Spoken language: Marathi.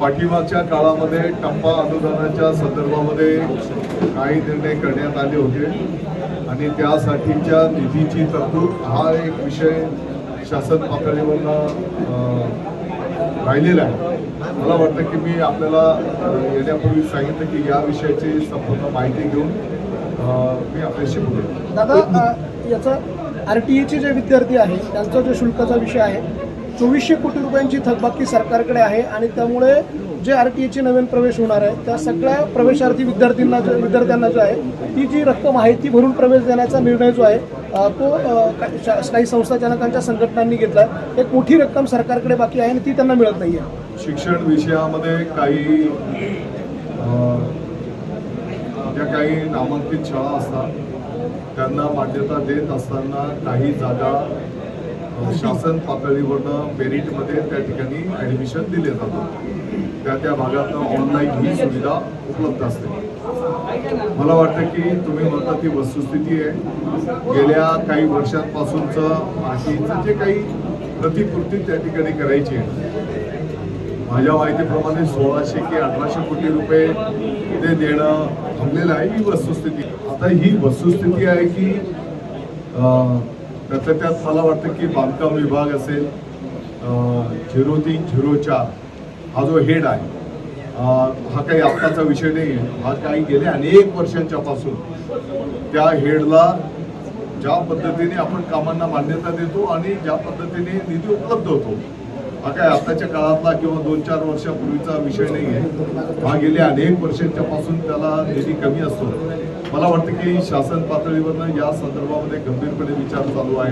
पाठीमागच्या काळामध्ये टप्पा अनुदानाच्या संदर्भामध्ये काही निर्णय करण्यात आले होते. आणि त्यासाठीच्या निधीची तरतूद हा एक विषय शासन पातळीवरनं राहिलेला आहे. मला वाटतं की मी आपल्याला येण्यापूर्वी सांगितलं की या विषयाची संपूर्ण माहिती घेऊन मी आपल्याशी बोलेन दादा याचा आर टी एचे जे विद्यार्थी आहे त्यांचा जो शुल्काचा विषय आहे चोवीसशे कोटी रुपयांची थकबाकी सरकारकडे आहे आणि त्यामुळे जे आर टी एचे नवीन प्रवेश होणार आहे त्या सगळ्या प्रवेशार्थी विद्यार्थ्यांना जो विद्यार्थ्यांना जो आहे ती जी रक्कम आहे ती भरून प्रवेश देण्याचा निर्णय जो आहे तो काही शा- काही संस्थाचालकांच्या संघटनांनी घेतला आहे. एक मोठी रक्कम सरकारकडे बाकी आहे आणि ती त्यांना मिळत नाही आहे शिक्षण विषयामध्ये काही ज्या काही नामांकित शाळा असतात त्यांना मान्यता देत असताना काही जागा शासन पातळीवरनं मेरिटमध्ये त्या ठिकाणी ॲडमिशन दिले जातं. त्या त्या भागातनं ऑनलाईन ही सुविधा उपलब्ध असते. मला वाटतं की तुम्ही म्हणता ती वस्तुस्थिती आहे. गेल्या काही वर्षांपासूनचं माहितीचं जे काही प्रतिपूर्ती त्या ठिकाणी करायची आहे. माझ्या माहितीप्रमाणे सोळाशे की अठराशे कोटी रुपये ते देणं थांबलेलं आहे ही वस्तुस्थिती. आता ही वस्तुस्थिती आहे की त्यातल्या त्यात मला वाटतं की बांधकाम विभाग असेल झिरो तीन झिरो चार हा जो हेड आहे हा काही आत्ताचा विषय नाही आहे. हा काही गेल्या अनेक वर्षांच्या पासून त्या हेडला ज्या पद्धतीने आपण कामांना मान्यता देतो आणि ज्या पद्धतीने निधी उपलब्ध होतो हा काय आत्ताच्या काळातला किंवा दोन चार वर्षापूर्वीचा विषय नाही आहे. हा गेल्या अनेक वर्षांच्या पासून त्याला निधी कमी असतो. मला वाटतं की शासन पातळीवरनं या संदर्भामध्ये गंभीरपणे विचार चालू आहे.